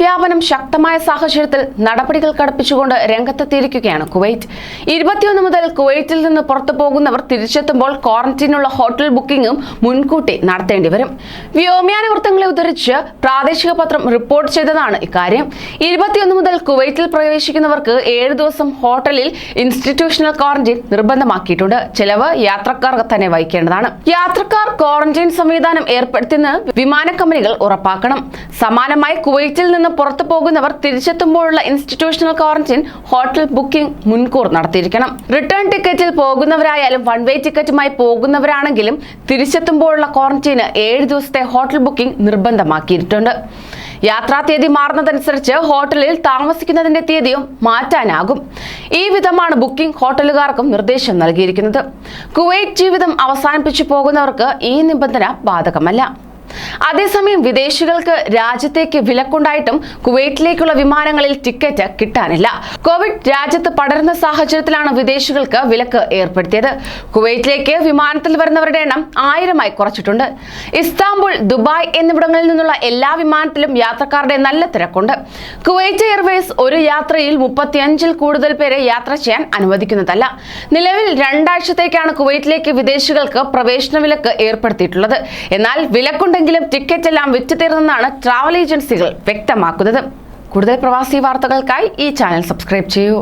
വ്യാപനം ശക്തമായ സാഹചര്യത്തിൽ നടപടികൾ കടുപ്പിച്ചുകൊണ്ട് രംഗത്തെത്തിയിരിക്കുകയാണ് കുവൈറ്റ്. ഇരുപത്തിയൊന്ന് മുതൽ കുവൈറ്റിൽ നിന്ന് പുറത്തു പോകുന്നവർ തിരിച്ചെത്തുമ്പോൾ ക്വാറന്റീനുള്ള ഹോട്ടൽ ബുക്കിംഗും മുൻകൂട്ടി നടത്തേണ്ടി വരും. വ്യോമയാന വൃത്തങ്ങളെ ഉദ്ധരിച്ച് പ്രാദേശിക പത്രം റിപ്പോർട്ട് ചെയ്തതാണ് ഇക്കാര്യം. ഇരുപത്തിയൊന്ന് മുതൽ കുവൈറ്റിൽ പ്രവേശിക്കുന്നവർക്ക് ഏഴ് ദിവസം ഹോട്ടലിൽ ഇൻസ്റ്റിറ്റ്യൂഷണൽ ക്വാറന്റീൻ നിർബന്ധമാക്കിയിട്ടുണ്ട്. ചെലവ് യാത്രക്കാർ തന്നെ വഹിക്കേണ്ടതാണ്. യാത്രക്കാർ ക്വാറന്റൈൻ സംവിധാനം ഏർപ്പെടുത്തുന്ന വിമാന കമ്പനികൾ ഉറപ്പാക്കണം. സമാനമായി കുവൈറ്റിൽ നിന്ന് പുറത്തു പോകുന്നവർ തിരിച്ചെത്തുമ്പോഴുള്ള ഇൻസ്റ്റിറ്റ്യൂഷണൽ ക്വാറന്റൈൻ ഹോട്ടൽ ബുക്കിംഗ് മുൻകൂർ നടത്തിയിരിക്കണം. റിട്ടേൺ ടിക്കറ്റിൽ പോകുന്നവരായാലും വൺ വേ ടിക്കറ്റുമായി പോകുന്നവരാണെങ്കിലും തിരിച്ചെത്തുമ്പോഴുള്ള ക്വാറന്റൈന് ഏഴ് ദിവസത്തെ ഹോട്ടൽ ബുക്കിംഗ് നിർബന്ധമാക്കിയിട്ടുണ്ട്. യാത്രാ തീയതി മാറുന്നതനുസരിച്ച് ഹോട്ടലിൽ താമസിക്കുന്നതിന്റെ തീയതിയും മാറ്റാനാകും. ഈ വിധമാണ് ബുക്കിംഗ് ഹോട്ടലുകാർക്കും നിർദ്ദേശം നൽകിയിരിക്കുന്നത്. കുവൈറ്റ് ജീവിതം അവസാനിപ്പിച്ചു പോകുന്നവർക്ക് ഈ നിബന്ധന ബാധകമല്ല. അതേസമയം വിദേശികൾക്ക് രാജ്യത്തേക്ക് വിലക്കുണ്ടായിട്ടും കുവൈറ്റിലേക്കുള്ള വിമാനങ്ങളിൽ ടിക്കറ്റ് കിട്ടാനില്ല. കോവിഡ് രാജ്യത്ത് പടരുന്ന സാഹചര്യത്തിലാണ് വിദേശികൾക്ക് വിലക്ക് ഏർപ്പെടുത്തിയത്. കുവൈറ്റിലേക്ക് വിമാനത്തിൽ വരുന്നവരുടെ എണ്ണം ആയിരമായി കുറച്ചിട്ടുണ്ട്. ഇസ്താംബുൾ ദുബായ് എന്നിവിടങ്ങളിൽ നിന്നുള്ള എല്ലാ വിമാനത്തിലും യാത്രക്കാരുടെ നല്ല തിരക്കുണ്ട്. കുവൈറ്റ് എയർവേസ് ഒരു യാത്രയിൽ മുപ്പത്തിയഞ്ചിൽ കൂടുതൽ പേരെ യാത്ര ചെയ്യാൻ അനുവദിക്കുന്നതല്ല. നിലവിൽ രണ്ടാഴ്ചത്തേക്കാണ് കുവൈറ്റിലേക്ക് വിദേശികൾക്ക് പ്രവേശന വിലക്ക് ഏർപ്പെടുത്തിയിട്ടുള്ളത്. എന്നാൽ വിലക്കുണ്ടെങ്കിലും ടിക്കറ്റ് എല്ലാം വിറ്റു തീർന്നെന്നാണ് ട്രാവൽ ഏജൻസികൾ വ്യക്തമാക്കുന്നത്. കൂടുതൽ പ്രവാസി വാർത്തകൾക്കായി ഈ ചാനൽ സബ്സ്ക്രൈബ് ചെയ്യൂ.